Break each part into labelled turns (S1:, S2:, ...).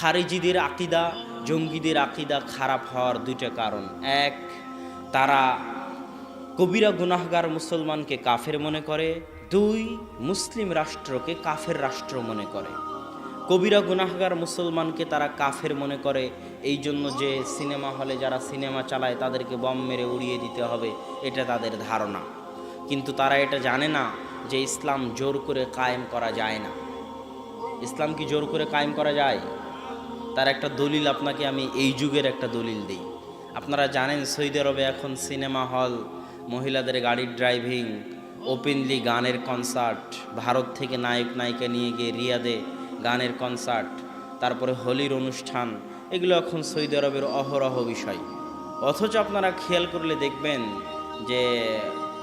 S1: খারিজিদের আকিদা, জঙ্গিদের আকিদা খারাপ হওয়ার দুইটা কারণ। এক, তারা কবিরা গুনাহগার মুসলমানকে কাফের মনে করে। দুই, মুসলিম রাষ্ট্রকে কাফের রাষ্ট্র মনে করে। কবিরা গুনাহগার মুসলমানকে তারা কাফের মনে করে। এই জন্য যে সিনেমা হলে যারা সিনেমা চালায়, তাদেরকে বম মেরে উড়িয়ে দিতে হবে, এটা তাদের ধারণা। কিন্তু তারা এটা জানে না যে ইসলাম জোর করে কায়েম করা যায় না। ইসলাম কি জোর করে কায়েম করা যায়? তার একটা দলিল আপনাকে আমি এই যুগের একটা দলিল দিই। আপনারা জানেন সৌদি আরবে এখন সিনেমা হল, মহিলাদের গাড়ির ড্রাইভিং ওপেনলি গানের কনসার্ট, ভারত থেকে নায়ক নায়িকা নিয়ে গিয়ে রিয়াদে গানের কনসার্ট, তারপরে হোলির অনুষ্ঠান, এগুলো এখন সৌদি আরবের অহরহ বিষয়। অথচ আপনারা খেয়াল করলে দেখবেন যে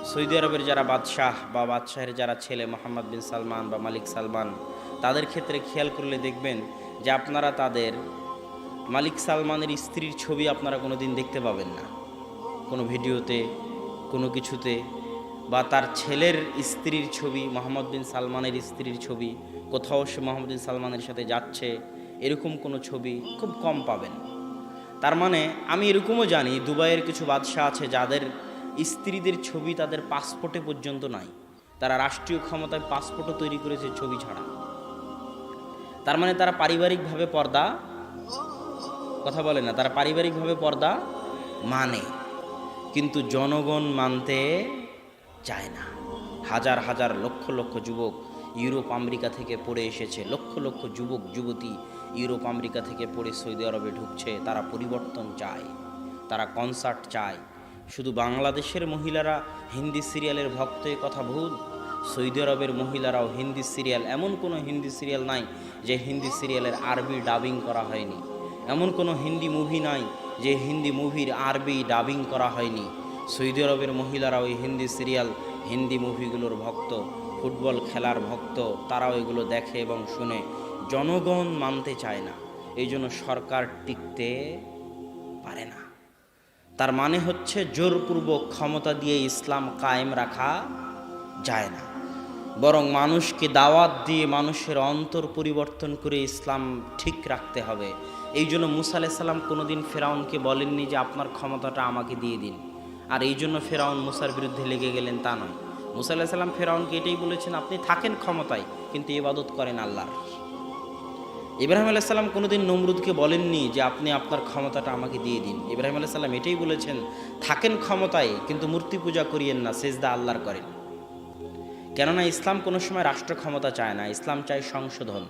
S1: সৌদি আরবের যারা বাদশাহ বা বাদশাহের যারা ছেলে, মোহাম্মদ বিন সালমান বা মালিক সালমান, তাদের ক্ষেত্রে খেয়াল করলে দেখবেন যে আপনারা তাদের মালিক সালমানের স্ত্রীর ছবি আপনারা কোনো দিন দেখতে পাবেন না। কোনো ভিডিওতে, কোনো কিছুতে বা তার ছেলের স্ত্রীর ছবি, মোহাম্মদ বিন সালমানের স্ত্রীর ছবি, কোথাও সে মোহাম্মদ বিন সালমানের সাথে যাচ্ছে, এরকম কোনো ছবি খুব কম পাবেন। তার মানে আমি এরকমও জানি, দুবাইয়ের কিছু বাদশাহ আছে যাদের স্ত্রীদের ছবি তাদের পাসপোর্টে পর্যন্ত নাই। তারা রাষ্ট্রীয় ক্ষমতায় পাসপোর্টও তৈরি করেছে ছবি ছাড়া। তার মানে তারা পারিবারিকভাবে পর্দা কথা বলে না, তারা পারিবারিকভাবে পর্দা মানে। কিন্তু জনগণ মানতে চায় না। হাজার হাজার লক্ষ লক্ষ যুবক ইউরোপ, আমেরিকা থেকে পড়ে এসেছে। লক্ষ লক্ষ যুবক, যুবতী ইউরোপ, আমেরিকা থেকে পড়ে সৌদি আরবে ঢুকছে। তারা পরিবর্তন চায়, তারা কনসার্ট চায়। শুধু বাংলাদেশের মহিলারা হিন্দি সিরিয়ালের ভক্ত কথা ভুল। সৌদি আরবের মহিলারাও হিন্দি সিরিয়াল, এমন কোনো হিন্দি সিরিয়াল নাই যে হিন্দি সিরিয়ালের আরবি ডাবিং করা হয়নি। এমন কোনো হিন্দি মুভি নাই যে হিন্দি মুভির আরবি ডাবিং করা হয়নি। সৌদি আরবের মহিলারাও ওই হিন্দি সিরিয়াল, হিন্দি মুভিগুলোর ভক্ত, ফুটবল খেলার ভক্ত, তারাও এগুলো দেখে এবং শুনে জনগণ মানতে চায় না। এই জন্য সরকার টিকতে পারে না। তার মানে হচ্ছে জোরপূর্বক ক্ষমতা দিয়ে ইসলাম কায়েম রাখা যায় না। বরং মানুষকে দাওয়াত দিয়ে মানুষের অন্তর পরিবর্তন করে ইসলাম ঠিক রাখতে হবে। এই জন্য মুসা আলাইসাল্লাম কোনোদিন ফেরাউনকে বলেননি যে, আপনার ক্ষমতাটা আমাকে দিয়ে দিন। আর এই জন্য ফেরাউন মুসার বিরুদ্ধে লেগে গেলেন তা নয়। মুসা আলাইসাল্লাম ফেরাউনকে এটাই বলেছেন, আপনি থাকেন ক্ষমতায়, কিন্তু ইবাদত করেন আল্লাহর। ইব্রাহিম আলাইসাল্লাম কোনোদিন নমরুদকে বলেননি যে আপনি আপনার ক্ষমতাটা আমাকে দিয়ে দিন। ইব্রাহিম আলাইসাল্লাম এটাই বলেছেন, থাকেন ক্ষমতায়, কিন্তু মূর্তি পূজা করিয়েন না, সেজদা আল্লাহর করেন। কেননা ইসলাম কোনো সময় রাষ্ট্র ক্ষমতা চায় না, ইসলাম চায় সংশোধন।